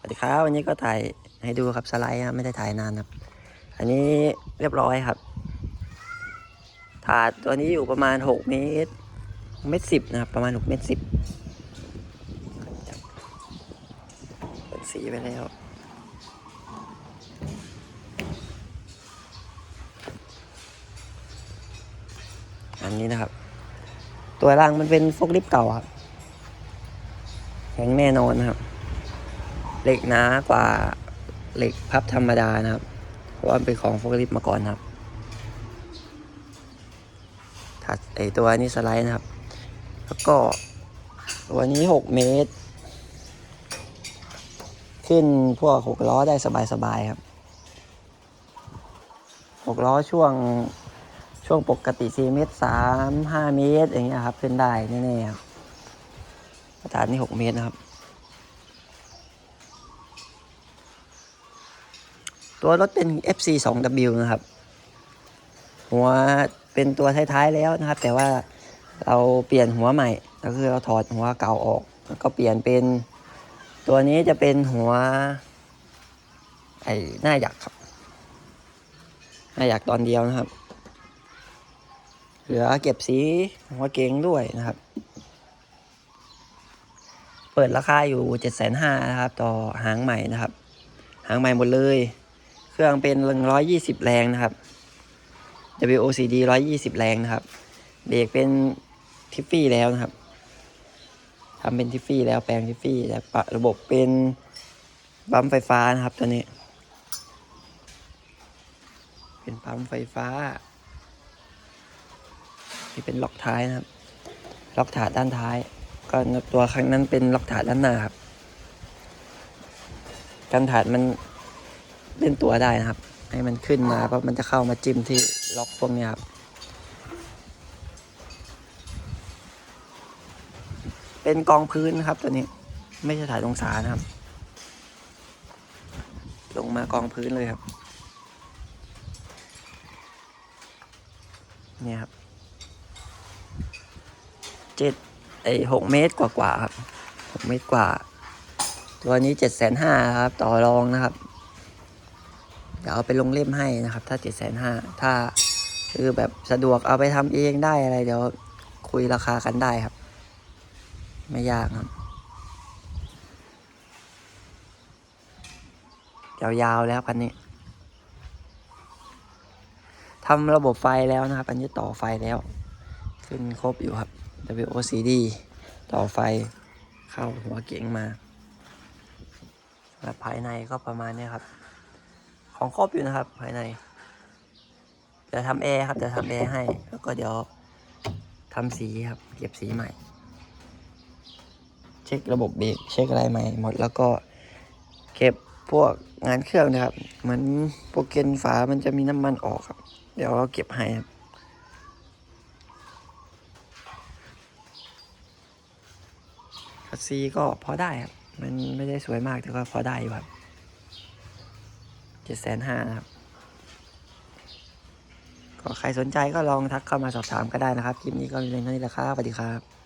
สวัสดีครับวันนี้ก็ถ่ายให้ดูครับสไลด์ครับไม่ได้ถ่ายนานครับ อันนี้เรียบร้อยครับ ถาดตัวนี้อยู่ประมาณหกเมตรเมตรสิบนะครับ ประมาณหกเมตรสิบเปิดสีไปแล้วอันนี้นะครับ ตัวรางมันเป็นฟกลิฟเก่าครับแข็งแน่นอนนะครับ เหล็กหนากว่าเหล็กพับธรรมดานะครับ เพราะว่าเป็นของโฟกลิฟมาก่อนครับ ถัดไอตัวนี้สไลด์นะครับ แล้วก็ตัวนี้หกเมตร ขึ้นพวกหกล้อได้สบายๆครับหกล้อช่วงช่วงปกติ4เมตร3 5 เมตรอย่างเงี้ยครับ ขึ้นได้แน่ๆครับสถานนี้หกเมตรนะครับ ตัวรถเป็น FC 2W นะครับ หัวเป็นตัวท้ายๆแล้วนะครับ แต่ว่าเราเปลี่ยนหัวใหม่ ก็คือเราถอดหัวเก่าออกแล้วก็เปลี่ยนเป็น ตัวนี้จะเป็นหัว ไอ้หน้าหยักครับหน้าหยักตอนเดียวนะครับ เหลือเก็บสีหัวเก๋งด้วยนะครับ เปิดราคาอยู่เจ็ดแสนห้านะครับ ต่อหางใหม่นะครับ หางใหม่หมดเลย เครื่องเป็นร้อยยี่สิบแรงนะครับ WOCD ร้อยยี่สิบแรงนะครับ เบรกเป็นทิฟฟี่แล้วนะครับทำเป็นทิฟฟี่แล้วแปลงทิฟฟี่แต่ปะระบบเป็นปั๊มไฟฟ้านะครับตัวนี้ เป็นปั๊มไฟฟ้า ที่เป็นล็อกท้ายนะครับ ล็อกถาดด้านท้าย ก็ตัวข้างนั้นเป็นล็อกถาดด้านหน้าครับ กันถาดมัน เล่นตัวได้นะครับ ให้มันขึ้นมาเพราะมันจะเข้ามาจิ้มที่ล็อกพวกนี้ครับ เป็นกองพื้นนะครับตัวนี้ไม่ใช่ถ่ายองศานะครับ ลงมากองพื้นเลยครับ เนี่ยครับเจ็ดไอหกเมตรกว่ากว่าครับหกเมตรกว่า ตัวนี้เจ็ดแสนห้าครับ ต่อรองนะครับ เดี๋ยวเอาไปลงเล่มให้นะครับ ถ้าเจ็ดแสนห้าถ้าคือแบบสะดวกเอาไปทำเองได้อะไร เดี๋ยวคุยราคากันได้ครับ ไม่ยากครับยาวๆแล้วคันนี้ทำระบบไฟแล้วนะครับ อันนี้ต่อไฟแล้ว ขึ้นครบอยู่ครับ WOCD ต่อไฟเข้าหัวเก๋งมาและภายในก็ประมาณนี้ครับ ของครบอยู่นะครับ ภายในเดี๋ยวทำแอร์ครับเดี๋ยวทำแอร์ให้ แล้วก็เดี๋ยวทำสีครับ เก็บสีใหม่ เช็คระบบเบรกเช็คอะไรใหม่หมดแล้วก็เก็บพวกงานเครื่องนะครับ เหมือนโปรเกนฝามันจะมีน้ำมันออกครับ เดี๋ยวเราเก็บให้ครับคัสซีก็พอได้ครับ มันไม่ได้สวยมากแต่ก็พอได้อยู่ครับ เจ็ดแสนห้าครับ ก็ใครสนใจก็ลองทักเข้ามาสอบถามก็ได้นะครับ คลิปนี้ก็มีเพียงเท่านี้แหละครับสวัสดีครับ